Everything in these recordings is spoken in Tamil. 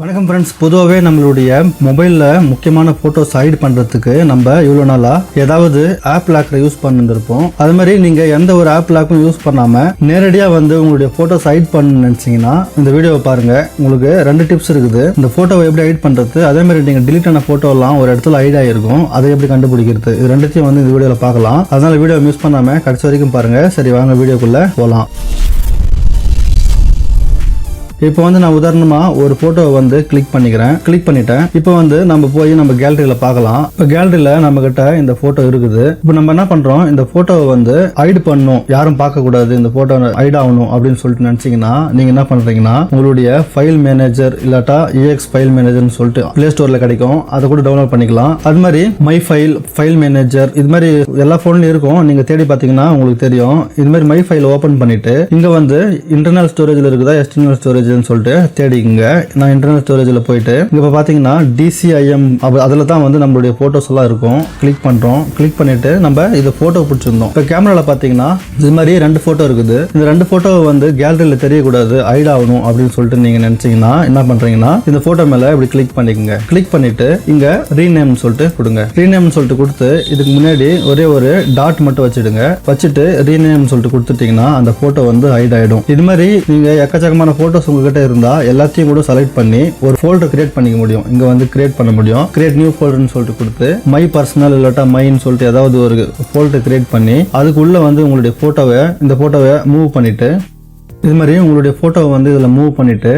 வணக்கம் ஃப்ரெண்ட்ஸ் பொதுவாகவே நம்மளுடைய மொபைலில் முக்கியமான ஃபோட்டோஸ் ஹைட் பண்ணுறதுக்கு நம்ம இவ்வளோ நாளாக ஏதாவது ஆப் லாக்கரை யூஸ் பண்ணிருந்திருப்போம். அது மாதிரி நீங்கள் எந்த ஒரு ஆப் லாக்கும் யூஸ் பண்ணாமல் நேரடியாக வந்து உங்களுடைய ஃபோட்டோஸ் ஹைட் பண்ண நினச்சிங்கன்னா இந்த வீடியோவை பாருங்கள் உங்களுக்கு ரெண்டு டிப்ஸ் இருக்குது. இந்த ஃபோட்டோவை எப்படி ஹைட் பண்ணுறது அதே மாதிரி நீங்கள் டிலீட் ஆன ஃபோட்டோலாம் ஒரு இடத்துல ஹைட் ஆகிருக்கும் அதை எப்படி கண்டுபிடிக்கிறது? இது ரெண்டுத்தையும் வந்து இந்த வீடியோவில் பார்க்கலாம். அதனால் வீடியோ மிஸ் பண்ணாமல் கடைசி வரைக்கும் பாருங்கள் சரி வாங்க வீடியோக்குள்ளே போகலாம் இப்போ வந்து நான் உதாரணமாக ஒரு ஃபோட்டோவை வந்து கிளிக் பண்ணிக்கிறேன். கிளிக் பண்ணிட்டேன். இப்போ வந்து நம்ம போய் நம்ம கேலரியில் பார்க்கலாம். இப்போ கேலரியில் நம்ம கிட்ட இந்த ஃபோட்டோ இருக்குது. இப்போ நம்ம என்ன பண்ணுறோம் இந்த ஃபோட்டோவை வந்து ஐடு பண்ணணும். யாரும் பார்க்கக்கூடாது. இந்த ஃபோட்டோ ஹைட் ஆகணும் அப்படின்னு சொல்லிட்டு நினச்சிங்கன்னா நீங்கள் என்ன பண்ணுறீங்கன்னா உங்களுடைய ஃபைல் மேனேஜர் இல்லாட்டா இஎக்ஸ் ஃபைல் மேனேஜர்னு சொல்லிட்டு ப்ளே ஸ்டோரில் கிடைக்கும். அதை கூட டவுன்லோட் பண்ணிக்கலாம். அது மாதிரி மை ஃபைல் ஃபைல் மேனேஜர் இது மாதிரி எல்லா ஃபோன்லையும் இருக்கும். நீங்கள் தேடி பார்த்தீங்கன்னா உங்களுக்கு தெரியும். இது மாதிரி மை ஃபைல் ஓப்பன் பண்ணிட்டு இங்கே வந்து இன்டர்னல் ஸ்டோரேஜில் இருக்குதா எக்ஸ்டர்னல் ஸ்டோரேஜ்னு சொல்லிட்டு தேடிங்க நான் இன்டர்னல் ஸ்டோரேஜில் போயிட்டு இங்கே இப்போ பார்த்தீங்கன்னா டிசிஐஎம் அதில் தான் வந்து நம்மளுடைய ஃபோட்டோஸ் எல்லாம் இருக்கும். கிளிக் பண்ணுறோம் கிளிக் பண்ணிட்டு நம்ம இது ஃபோட்டோ பிடிச்சிருந்தோம். இப்போ கேமராவில் பார்த்தீங்கன்னா இது மாதிரி ரெண்டு ஃபோட்டோ இருக்குது. இந்த ரெண்டு ஃபோட்டோ வந்து கேலரியில் தெரியக்கூடாது ஹைட் ஆகணும் அப்படின்னு சொல்லிட்டு நீங்கள் நினச்சிங்கன்னா என்ன பண்ணுறீங்கன்னா இந்த ஃபோட்டோ மேலே இப்படி கிளிக் பண்ணிக்கோங்க. கிளிக் பண்ணிட்டு இங்கே ரீநேம் சொல்லிட்டு கொடுங்க. ரீநேம்னு சொல்லிட்டு கொடுத்து இதுக்கு முன்னாடி ஒரே ஒரு டாட் மட்டும் வச்சுடுங்க. வச்சுட்டு ரீநேம் சொல்லிட்டு கொடுத்துட்டிங்கன்னா அந்த ஃபோட்டோ வந்து ஹைட் ஆகிடும் இது மாதிரி நீங்கள் எக்கச்சக்கமான ஃபோட்டோஸ் உங்ககிட்ட இருந்தால் எல்லாத்தையும் கூட செலக்ட் பண்ணி ஒரு ஃபோல்டர் கிரியேட் பண்ணிக்க முடியும். இங்கே வந்து கிரியேட் பண்ண முடியும். கிரியேட் நியூ ஃபோல்டர்னு சொல்லிட்டு கொடுத்து மை பர்சனல் இல்லாட்டா மைன்னு சொல்லிட்டு ஏதாவது ஒரு ஃபோல்டர் கிரியேட் பண்ணி அதுக்குள்ளே வந்து உங்களுடைய ஃபோட்டோவை இந்த ஃபோட்டோவை மூவ் பண்ணிட்டு இது மாதிரி உங்களுடைய ஃபோட்டோவை வந்து இதில் மூவ் பண்ணிட்டு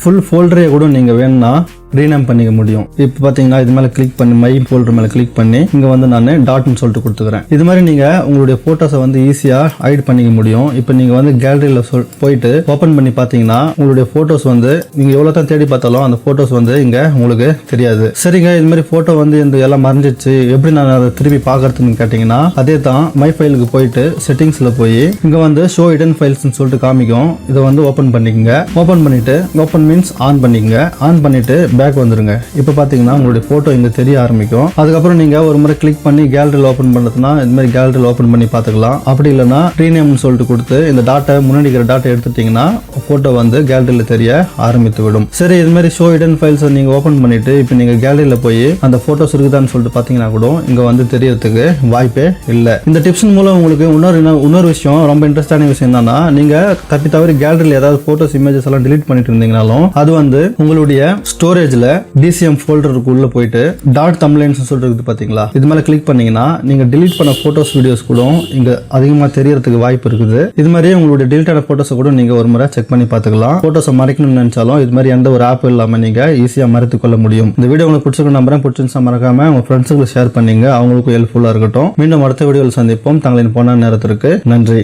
ஃபுல் ஃபோல்டரே கூட நீங்கள் வேணும்னா ரீநேம் பண்ணிக்க முடியும். இப்போ பார்த்தீங்கன்னா இது மேலே கிளிக் பண்ணி மை போல்டர் மேலே கிளிக் பண்ணி இங்கே வந்து நான் டாட்னு சொல்லிட்டு கொடுத்துக்கிறேன். இது மாதிரி நீங்கள் உங்களுடைய ஃபோட்டோஸை வந்து ஈஸியாக ஹைட் பண்ணிக்க முடியும். இப்போ நீங்கள் வந்து கேலரியில் சொல் போயிட்டு ஓப்பன் பண்ணி பார்த்தீங்கன்னா உங்களுடைய ஃபோட்டோஸ் வந்து நீங்கள் எவ்வளோ தான் தேடி பார்த்தாலும் அந்த ஃபோட்டோஸ் வந்து இங்கே உங்களுக்கு தெரியாது. சரிங்க இது மாதிரி ஃபோட்டோ வந்து இந்த எல்லாம் மறைஞ்சிச்சு எப்படி நான் அதை திருப்பி பார்க்கறதுன்னு கேட்டிங்கன்னா அதே தான் மை ஃபைலுக்கு போயிட்டு செட்டிங்ஸில் போய் இங்கே வந்து ஷோ இடன் ஃபைல்ஸ்னு சொல்லிட்டு காமிக்கும். இதை வந்து ஓப்பன் பண்ணிக்கங்க. ஓப்பன் பண்ணிட்டு ஓப்பன் மீன்ஸ் ஆன் பண்ணிக்கங்க. ஆன் பண்ணிட்டு பேக் வந்துருங்க. இப்போ பார்த்தீங்கன்னா உங்களுடைய ஃபோட்டோ இங்கே தெரிய ஆரம்பிக்கும். அதுக்கப்புறம் நீங்கள் ஒரு முறை கிளிக் பண்ணி கேலரியில் ஓப்பன் பண்ணுறதுனா இது மாதிரி கேலரியில் ஓப்பன் பண்ணி பார்த்துக்கலாம் அப்படி இல்லைன்னா ரீநேம்னு சொல்லிட்டு கொடுத்து இந்த டாட்டை முன்னாடி இருக்கிற டாட்டை எடுத்துட்டீங்கன்னா ஃபோட்டோ வந்து கேலரியில் தெரிய ஆரம்பித்து விடும். சரி இது மாதிரி ஷோ இடன் ஃபைல்ஸை நீங்கள் ஓப்பன் பண்ணிட்டு இப்போ நீங்கள் கேலரியில் போய் அந்த ஃபோட்டோஸ் இருக்குதான்னு சொல்லிட்டு பார்த்தீங்கன்னா கூட இங்கே வந்து தெரியறதுக்கு வாய்ப்பே இல்லை. இந்த டிப்ஸின் மூலம் உங்களுக்கு இன்னொரு என்ன- இன்னொரு விஷயம் ரொம்ப இன்ட்ரெஸ்டான விஷயம் என்னன்னா நீங்கள் தப்பி தவிர கேலரியில் ஏதாவது ஃபோட்டோஸ் இமேஜஸ் எல்லாம் டிலீட் பண்ணிட்டு இருந்தீங்கனாலும் அது வந்து உங்களுடைய ஸ்டோரேஜ் பேஜ்ல டிசிஎம் ஃபோல்டருக்கு உள்ள போயிட்டு டாட் தம்ப்ளைன்ஸ் சொல்றது பாத்தீங்களா? பார்த்தீங்களா இது மேல கிளிக் பண்ணீங்கன்னா நீங்கள் டிலீட் பண்ண ஃபோட்டோஸ் வீடியோஸ் கூட இங்கே அதிகமாக தெரியறதுக்கு வாய்ப்பு இருக்குது. இது மாதிரி உங்களுடைய delete ஆன கூட நீங்கள் ஒரு முறை செக் பண்ணி பார்த்துக்கலாம். ஃபோட்டோஸை மறைக்கணும்னு நினைச்சாலும் இது மாதிரி எந்த ஒரு ஆப் இல்லாமல் நீங்கள் ஈஸியாக மறைத்து கொள்ள முடியும். இந்த வீடியோ உங்களுக்கு பிடிச்சிருக்க நம்புறேன். பிடிச்சிருந்தா மறக்காம உங்க ஃப்ரெண்ட்ஸுக்கு ஷேர் பண்ணீங்க. அவங்களுக்கும் ஹெல்ப்ஃபுல்லாக இருக்கட்டும். மீண்டும் அடுத்த வீடியோவில் சந்திப்போம். தங்களின் போன நேரத்திற்கு நன்றி.